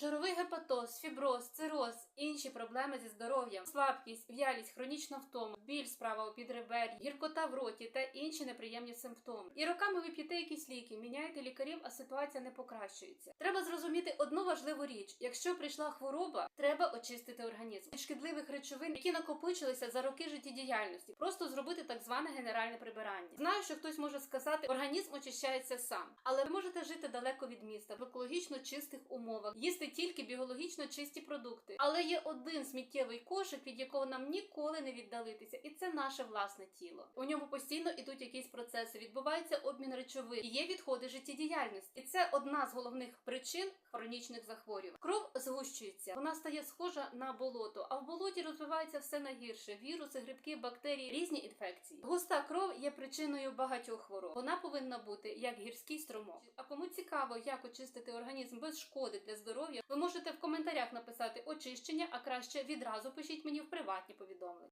Жировий гепатоз, фіброз, цироз, інші проблеми зі здоров'ям, слабкість, в'ялість, хронічна втома, біль справа у підребер'ї, гіркота в роті та інші неприємні симптоми. І роками ви п'єте якісь ліки, міняєте лікарів, а ситуація не покращується. Треба зрозуміти одну важливу річ: якщо прийшла хвороба, треба очистити організм від шкідливих речовин, які накопичилися за роки життєдіяльності. Просто зробити так зване генеральне прибирання. Знаю, що хтось може сказати, організм очищається сам, але ви можете жити далеко від міста в екологічно чистих умовах, їсти тільки біологічно чисті продукти. Але є один сміттєвий кошик, від якого нам ніколи не віддалитися, і це наше власне тіло. У ньому постійно ідуть якісь процеси, відбувається обмін речовин, є відходи життєдіяльності. І це одна з головних причин хронічних захворювань. Кров згущується, вона стає схожа на болото, а в болоті розвивається все найгірше: віруси, грибки, бактерії, різні інфекції. Густа кров є причиною багатьох хвороб. Вона повинна бути як гірський струмок. А кому цікаво, як очистити організм без шкоди для здоров'я, ви можете в коментарях написати очищення, а краще відразу пишіть мені в приватні повідомлення.